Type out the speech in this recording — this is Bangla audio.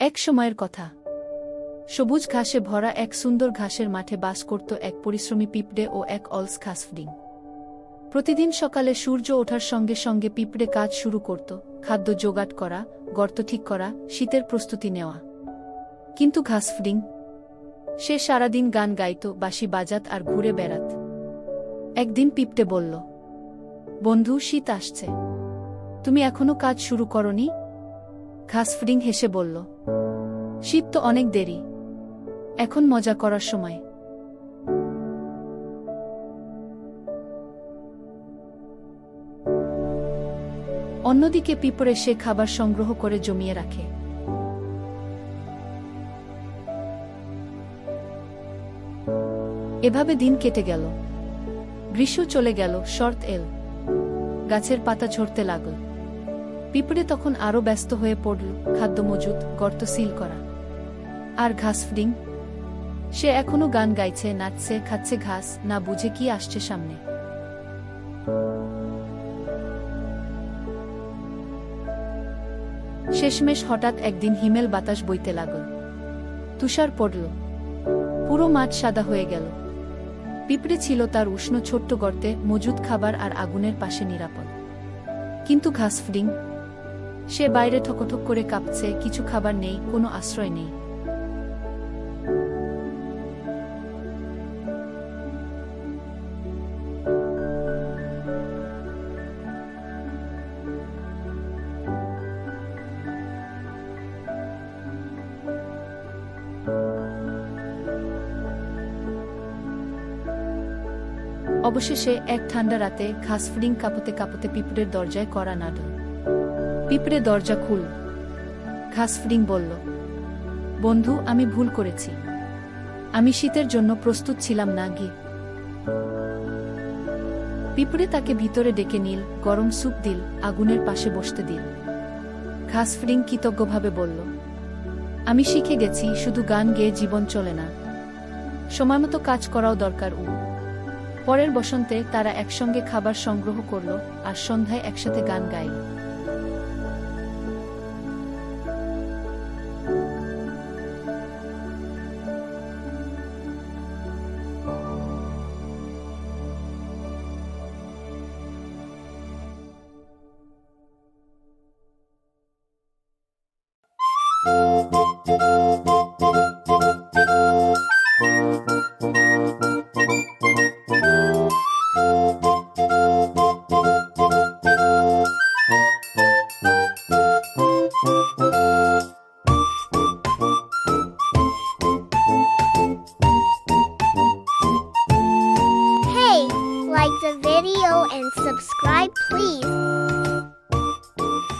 এক সময়ের কথা। সবুজ ঘাসে ভরা এক সুন্দর ঘাসের মাঠে বাস করত এক পরিশ্রমী পিঁপড়ে ও এক অলস ঘাসফডিং প্রতিদিন সকালে সূর্য ওঠার সঙ্গে সঙ্গে পিঁপড়ে কাজ শুরু করত, খাদ্য জোগাড় করা, গর্ত ঠিক করা, শীতের প্রস্তুতি নেওয়া। কিন্তু ঘাসফডিং? সে সারাদিন গান গাইত, বাঁশি বাজাত আর ঘুরে বেড়াত। একদিন পিঁপড়ে বলল, বন্ধু, শীত আসছে। তুমি এখনও কাজ শুরু করনি? ঘাসফডিং হেসে বলল, শীত তো অনেক দেরি, এখন মজা করার সময়। অন্যদিকে পিঁপড়ে সে খাবার সংগ্রহ করে জমিয়ে রাখে। এভাবে দিন কেটে গেল। গ্রীষ্ম চলে গেল, শর্ত এল। গাছের পাতা ঝরতে লাগল। পিঁপড়ে তখন আরও ব্যস্ত হয়ে পড়ল খাদ্য মজুত গর্ত সিল করা। আর ঘাস ফিডিং? সে এখনও গান গাইছে, নাচছে, খাচ্ছে ঘাস, না বুঝে কি আসছে সামনে। শেষমেশ হঠাৎ একদিন হিমেল বাতাস বইতে লাগল। তুষার পড়ল। পুরো মাঠ সাদা হয়ে গেল। পিঁপড়ে ছিল তার উষ্ণ ছোট্ট গর্তে মজুদ খাবার আর আগুনের পাশে নিরাপদ। কিন্তু ঘাস ফিডিং? সে বাইরে ঠকঠক করে কাঁপছে, কিছু খাবার নেই, কোনো আশ্রয় নেই। অবশেষে এক ঠান্ডা রাতে ঘাসফুডিং কাঁপতে কাঁপতে পিঁপড়ের দরজায় করা নাড়ল। পিঁপড়ে দরজা খুল। ঘাসফুডিং বলল, বন্ধু, আমি ভুল করেছি। আমি শীতের জন্য প্রস্তুত ছিলাম না, গি পিঁপড়ে তাকে ভিতরে ডেকে নিল, গরম স্যুপ দিল, আগুনের পাশে বসতে দিল। ঘাসফুডিং কৃতজ্ঞভাবে বলল, আমি শিখে গেছি, শুধু গান গেয়ে জীবন চলে না। সময়মতো কাজ করাও দরকার উ পরের বসন্তে তারা একসঙ্গে খাবার সংগ্রহ করল, আর সন্ধ্যায় একসাথে গান গাইল। Hey, like the video and subscribe please.